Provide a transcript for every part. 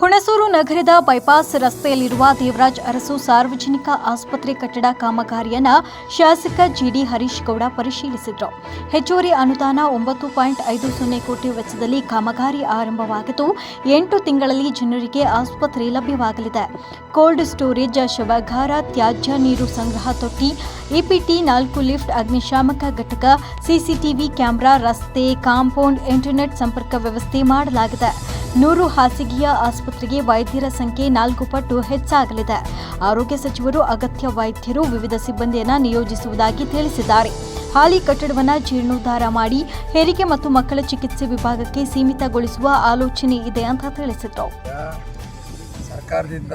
ಹುಣಸೂರು ನಗರದ ಬೈಪಾಸ್ ರಸ್ತೆಯಲ್ಲಿರುವ ದೇವರಾಜ್ ಅರಸು ಸಾರ್ವಜನಿಕ ಆಸ್ಪತ್ರೆ ಕಟ್ಟಡ ಕಾಮಗಾರಿಯನ್ನ ಶಾಸಕ ಜಿಡಿ ಹರೀಶ್ ಗೌಡ ಪರಿಶೀಲಿಸಿದರು. ಹೆಚ್ಚುವರಿ ಅನುದಾನ ಒಂಬತ್ತು ಪಾಯಿಂಟ್ ಐದು ಸೊನ್ನೆ ಕೋಟಿ ವೆಚ್ಚದಲ್ಲಿ ಕಾಮಗಾರಿ ಆರಂಭವಾಗಿದ್ದು, ಎಂಟು ತಿಂಗಳಲ್ಲಿ ಜನರಿಗೆ ಆಸ್ಪತ್ರೆ ಲಭ್ಯವಾಗಲಿದೆ. ಕೋಲ್ಡ್ ಸ್ಟೋರೇಜ್, ಶವಗಾರ, ತ್ಯಾಜ್ಯ ನೀರು ಸಂಗ್ರಹ ತೊಟ್ಟಿ ಇಪಿಟಿ ನಾಲ್ಕು ಲಿಫ್ಟ್, ಅಗ್ನಿಶಾಮಕ ಘಟಕ ಸಿಸಿಟಿವಿ ಕ್ಯಾಮೆರಾ, ರಸ್ತೆ, ಕಾಂಪೌಂಡ್, ಇಂಟರ್ನೆಟ್ ಸಂಪರ್ಕ ವ್ಯವಸ್ಥೆ ಮಾಡಲಾಗಿದೆ. ನೂರು ಹಾಸಿಗೆಯ ಆಸ್ಪತ್ರೆಗೆ ವೈದ್ಯರ ಸಂಖ್ಯೆ ನಾಲ್ಕು ಪಟ್ಟು ಹೆಚ್ಚಾಗಲಿದೆ. ಆರೋಗ್ಯ ಸಚಿವರು ಅಗತ್ಯ ವೈದ್ಯರು ವಿವಿಧ ಸಿಬ್ಬಂದಿಯನ್ನು ನಿಯೋಜಿಸುವುದಾಗಿ ತಿಳಿಸಿದ್ದಾರೆ. ಹಾಲಿ ಕಟ್ಟಡವನ್ನು ಜೀರ್ಣೋದ್ಧಾರ ಮಾಡಿ ಹೆರಿಗೆ ಮತ್ತು ಮಕ್ಕಳ ಚಿಕಿತ್ಸೆ ವಿಭಾಗಕ್ಕೆ ಸೀಮಿತಗೊಳಿಸುವ ಆಲೋಚನೆ ಇದೆ ಅಂತ ತಿಳಿಸಿದರು. ಸರ್ಕಾರದಿಂದ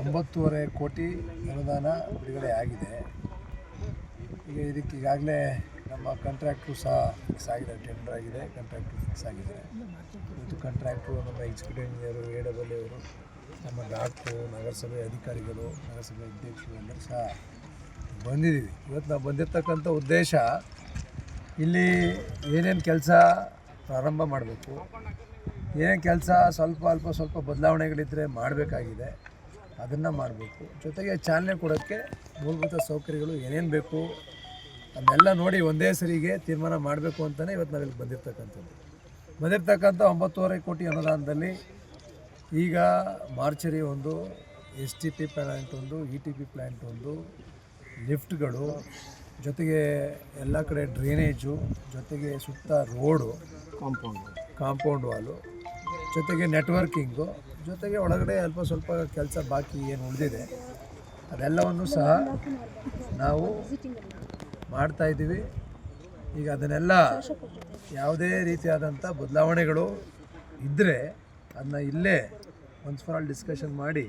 ಒಂಬತ್ತೂವರೆ ಕೋಟಿ ಅನುದಾನ ಬಿಡುಗಡೆ ಆಗಿದೆ. ಈಗ ಇದಕ್ಕೆ ಈಗಾಗಲೇ ನಮ್ಮ ಕಾಂಟ್ರಾಕ್ಟ್ರು ಸಹ ಫಿಕ್ಸ್ ಆಗಿದೆ ಟೆಂಡರ್ ಆಗಿದೆ ಕಾಂಟ್ರಾಕ್ಟ್ರು ಫಿಕ್ಸ್ ಆಗಿದೆ ಇದು ಕಾಂಟ್ರಾಕ್ಟ್ರು ನಮ್ಮ ಎಕ್ಸಿಕ್ಯೂಟಿವ್ ಇಂಜಿನಿಯರು ಎ ಡಬಲ್ ಅವರು, ನಮ್ಮ ಡಾಕ್ಟ್ರು ನಗರಸಭೆ ಅಧಿಕಾರಿಗಳು, ನಗರಸಭೆ ಅಧ್ಯಕ್ಷರು ಎಲ್ಲರೂ ಸಹ ಬಂದಿದ್ದೀವಿ. ಇವತ್ತು ನಾವು ಬಂದಿರತಕ್ಕಂಥ ಉದ್ದೇಶ, ಇಲ್ಲಿ ಏನೇನು ಕೆಲಸ ಪ್ರಾರಂಭ ಮಾಡಬೇಕು, ಏನೇನು ಕೆಲಸ ಸ್ವಲ್ಪ ಅಲ್ಪ ಸ್ವಲ್ಪ ಬದಲಾವಣೆಗಳಿದ್ದರೆ ಮಾಡಬೇಕಾಗಿದೆ, ಅದನ್ನು ಮಾಡಬೇಕು. ಜೊತೆಗೆ ಚಾಲನೆ ಕೊಡೋಕ್ಕೆ ಮೂಲಭೂತ ಸೌಕರ್ಯಗಳು ಏನೇನು ಬೇಕು ಅದನ್ನೆಲ್ಲ ನೋಡಿ ಒಂದೇ ಸರಿಗೆ ತೀರ್ಮಾನ ಮಾಡಬೇಕು ಅಂತಲೇ ಇವತ್ತು ನಾವಿಲ್ಲಿ ಬಂದಿರತಕ್ಕಂಥದ್ದು. ಬಂದಿರತಕ್ಕಂಥ ಒಂಬತ್ತುವರೆ ಕೋಟಿ ಅನುದಾನದಲ್ಲಿ ಈಗ ಮಾರ್ಚರಿ ಒಂದು ಎಸ್ ಟಿ ಪಿ ಪ್ಲ್ಯಾಂಟ್ ಒಂದು ಇ ಟಿ ಪಿ ಪ್ಲ್ಯಾಂಟ್ ಒಂದು ಲಿಫ್ಟ್ಗಳು ಜೊತೆಗೆ ಎಲ್ಲ ಕಡೆ ಡ್ರೈನೇಜು ಜೊತೆಗೆ ಸುತ್ತ ರೋಡು ಕಾಂಪೌಂಡ್. ಕಾಂಪೌಂಡ್ ವಾಲು ಜೊತೆಗೆ ನೆಟ್ವರ್ಕಿಂಗು ಜೊತೆಗೆ ಒಳಗಡೆ ಅಲ್ಪ ಸ್ವಲ್ಪ ಕೆಲಸ ಬಾಕಿ ಏನು ಉಳಿದಿದೆ. ಅದೆಲ್ಲವನ್ನು ಸಹ ನಾವು ಮಾಡ್ತಾ ಇದ್ದೀವಿ. ಈಗ ಅದನ್ನೆಲ್ಲ ಯಾವುದೇ ರೀತಿಯಾದಂಥ ಬದಲಾವಣೆಗಳು ಇದ್ದರೆ ಅದನ್ನ ಇಲ್ಲೇ ಒನ್ಸ್ ಫಾರ್ ಆಲ್ ಡಿಸ್ಕಷನ್ ಮಾಡಿ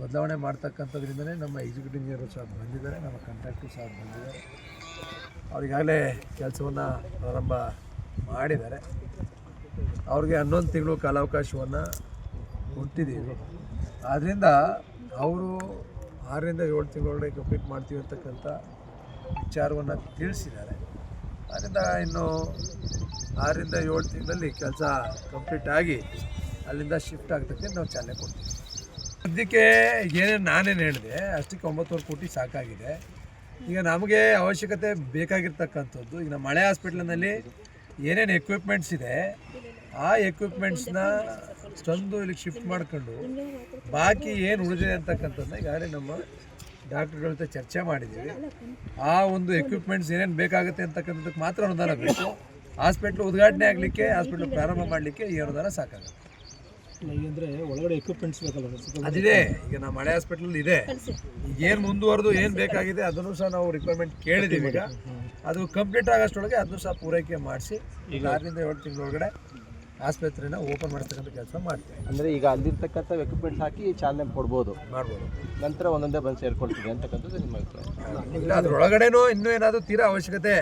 ಬದಲಾವಣೆ ಮಾಡ್ತಕ್ಕಂಥದ್ರಿಂದನೇ ನಮ್ಮ ಎಕ್ಸಿಕ್ಯೂಟಿವ್ ಇಂಜಿನಿಯರು ಸಹ ಬಂದಿದ್ದಾರೆ, ನಮ್ಮ ಕಾಂಟ್ರಾಕ್ಟರು ಸಹ ಬಂದಿದ್ದಾರೆ. ಅವ್ರಿಗಾಗಲೇ ಕೆಲಸವನ್ನು ಪ್ರಾರಂಭ ಮಾಡಿದ್ದಾರೆ. ಅವ್ರಿಗೆ ಹನ್ನೊಂದು ತಿಂಗಳು ಕಾಲಾವಕಾಶವನ್ನು ಕೊಟ್ಟಿದ್ದೀವಿ. ಆದ್ದರಿಂದ ಅವರು ಆರರಿಂದ ಏಳು ತಿಂಗಳೊಳಗೆ ಕಂಪ್ಲೀಟ್ ಮಾಡ್ತೀವಿ ಅಂತಕ್ಕಂಥ ವಿಚಾರವನ್ನು ತಿಳಿಸಿದ್ದಾರೆ. ಆದ್ದರಿಂದ ಇನ್ನು ಆರರಿಂದ ಏಳು ತಿಂಗಳಲ್ಲಿ ಕೆಲಸ ಕಂಪ್ಲೀಟ್ ಆಗಿ ಅಲ್ಲಿಂದ ಶಿಫ್ಟ್ ಆಗ್ತಕ್ಕೆ ನಾವು ಚಾಲನೆ ಕೊಡ್ತೀವಿ. ಸದ್ಯಕ್ಕೆ ಏನೇನು ನಾನೇನು ಹೇಳಿದೆ, ಅಷ್ಟಕ್ಕೆ ಒಂಬತ್ತುವರೆ ಕೋಟಿ ಸಾಕಾಗಿದೆ. ಈಗ ನಮಗೆ ಅವಶ್ಯಕತೆ ಬೇಕಾಗಿರ್ತಕ್ಕಂಥದ್ದು, ಈಗ ನಮ್ಮ ಮಳೆ ಹಾಸ್ಪಿಟ್ಲಿನಲ್ಲಿ ಏನೇನು ಎಕ್ವಿಪ್ಮೆಂಟ್ಸ್ ಇದೆ, ಆ ಎಕ್ವಿಪ್ಮೆಂಟ್ಸ್ನ ತಂದು ಇಲ್ಲಿಗೆ ಶಿಫ್ಟ್ ಮಾಡ್ಕೊಂಡು ಬಾಕಿ ಏನು ಉಳಿದಿದೆ ಅಂತಕ್ಕಂಥದ್ದನ್ನ ಈಗಾಗಲೇ ನಮ್ಮ ಡಾಕ್ಟ್ರುಗಳ ಜೊತೆ ಚರ್ಚೆ ಮಾಡಿದ್ದೀವಿ. ಆ ಒಂದು ಎಕ್ವಿಪ್ಮೆಂಟ್ಸ್ ಏನೇನು ಬೇಕಾಗುತ್ತೆ ಅಂತಕ್ಕಂಥದ್ದಕ್ಕೆ ಮಾತ್ರ ಅನುದಾನ ಬೇಕು. ಹಾಸ್ಪಿಟ್ಲ್ ಉದ್ಘಾಟನೆ ಆಗಲಿಕ್ಕೆ ಹಾಸ್ಪಿಟ್ಲ್ ಪ್ರಾರಂಭ ಮಾಡಲಿಕ್ಕೆ ಈ ಅನುದಾನ ಸಾಕಾಗುತ್ತೆ ಅಂದರೆ ಒಳಗಡೆ ಎಕ್ವಿಪ್ಮೆಂಟ್ಸ್ ಬೇಕಲ್ಲ ಅದಿದೆ ಈಗ ನಮ್ಮ ಹಳೆ ಹಾಸ್ಪಿಟಲ್ ಇದೆ. ಈಗೇನು ಮುಂದುವರೆದು ಏನು ಬೇಕಾಗಿದೆ ಅದನ್ನು ಸಹ ನಾವು ರಿಕ್ವೈರ್ಮೆಂಟ್ ಕೇಳಿದ್ದೀವಿ ಈಗ. ಅದು ಕಂಪ್ಲೀಟ್ ಆಗೋಷ್ಟೊಳಗೆ ಅದನ್ನು ಸಹ ಪೂರೈಕೆ ಮಾಡಿಸಿ ಈಗ ಆರರಿಂದ ಏಳು ತಿಂಗಳೊಳಗಡೆ ಆಸ್ಪತ್ರೆನ ಓಪನ್ ಮಾಡ್ತಕ್ಕಂಥ ಕೆಲಸ ಮಾಡ್ತೀವಿ. ಅಂದರೆ ಈಗ ಅಲ್ಲಿರ್ತಕ್ಕಂಥ ಎಕ್ವಿಪ್ಮೆಂಟ್ಸ್ ಹಾಕಿ ಚಾಲನೆ ಕೊಡ್ಬೋದು. ಮಾಡ್ಬೋದು. ನಂತರ ಒಂದೊಂದೇ ಬಂದು ಸೇರ್ಕೊಳ್ತೀವಿ ಅಂತಕ್ಕಂಥದ್ದು ನಿಮ್ಮ ಅಭಿಪ್ರಾಯ. ಇಲ್ಲ ಅದ್ರೊಳಗಡೆನೂ ಇನ್ನೂ ಏನಾದರೂ ತೀರಾ ಅವಶ್ಯಕತೆ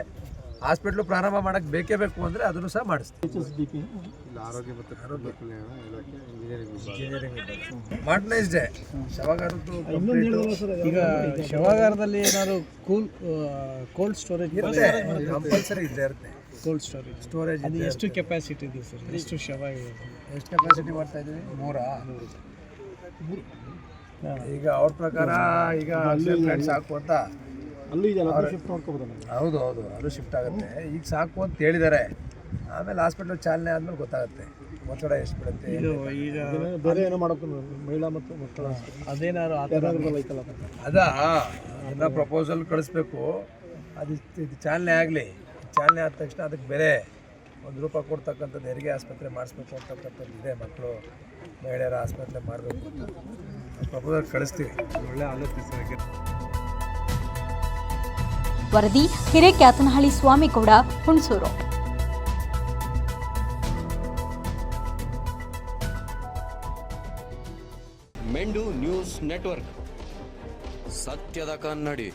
ಹಾಸ್ಪಿಟ್ಲು ಪ್ರಾರಂಭ ಮಾಡಕ್ಕೆ ಬೇಕೇ ಬೇಕು ಅಂದರೆ ಅದನ್ನು ಸಹ ಮಾಡಿಸ್ತೀವಿ. ಆರೋಗ್ಯ ಮತ್ತು ಇಂಜಿನಿಯರಿಂಗ್ ಮಾಡರ್ನೈಸ್ಡೆ ಶವಗಾರದ್ದು ಈಗ ಶವಾಗಾರದಲ್ಲಿ ಏನಾದ್ರು ಕೂಲ್ ಕೋಲ್ಡ್ ಸ್ಟೋರೇಜ್ ಇರುತ್ತೆ. ಕಂಪಲ್ಸರಿ ಇದ್ದೇ ಇರುತ್ತೆ. ಕೋಲ್ಡ್ ಸ್ಟೋರೇಜ್ ಸ್ಟೋರೇಜ್ ಅದು ಎಷ್ಟು ಕೆಪಾಸಿಟಿ ಇದೆ ಸರ್? ಎಷ್ಟು ಶವ ಇದೆ? ಎಷ್ಟು ಕೆಪಾಸಿಟಿ ಮಾಡ್ತಾ ಇದ್ದೀವಿ? ಮೂರಾ ಈಗ ಅವ್ರ ಪ್ರಕಾರ ಈಗ ಅಲ್ಲಿ ಸಾಕು ಅಂತ ಅಲ್ಲೂ ಇದೆಲ್ಲ ಶಿಫ್ಟ್ ಮಾಡ್ಕೋಬೋದು ಹೌದು ಹೌದು. ಅದು ಶಿಫ್ಟ್ ಆಗುತ್ತೆ. ಈಗ ಸಾಕು ಅಂತ ಹೇಳಿದ್ದಾರೆ ಆಮೇಲೆ ಹಾಸ್ಪಿಟ್ಲ್ ಚಾಲನೆ ಆದ್ಮೇಲೆ ಗೊತ್ತಾಗುತ್ತೆ. ಒತ್ತಡ ಎಷ್ಟು ಬಿಡುತ್ತೆ ಇದು ಈಗ ಬೇರೆ ಏನೋ ಮಾಡೋಕೆ ಮಹಿಳಾ ಮತ್ತು ಮಕ್ಕಳ ಅದೇನಾದ್ರು ಅದನ್ನ ಪ್ರಪೋಸಲ್ ಕಳಿಸ್ಬೇಕು. ಅದು ಇಷ್ಟು- ಇದು ಚಾಲನೆ ಆಗಲಿ. ಚಾಲನೆ ಆದ ತಕ್ಷಣ ಅದಕ್ಕೆ ಬೇರೆ ಒಂದು ರೂಪ ಕೊಡ್ತಕ್ಕಂಥದ್ದು ಹೆರಿಗೆ ಆಸ್ಪತ್ರೆ ಮಾಡಿಸ್ಬೇಕು ಅಂತಕ್ಕಂಥದ್ದು ಇದೆ ಮಕ್ಕಳು ಮಹಿಳೆಯರ ಆಸ್ಪತ್ರೆ ಮಾಡಬೇಕು ಅಂತ. ಪ್ರಪೋಸಲ್ ಕಳಿಸ್ತೀವಿ. ಒಳ್ಳೆ ಆಲೋಚನೆ ವರದಿ ಹಿರೇಕ್ಯಾತನಹಳ್ಳಿ ಸ್ವಾಮಿಗೌಡ ಹುಣಸೂರು. ಮೆಂಡು ನ್ಯೂಸ್ ನೆಟ್ವರ್ಕ್. ಸತ್ಯದ ಕನ್ನಡಿ.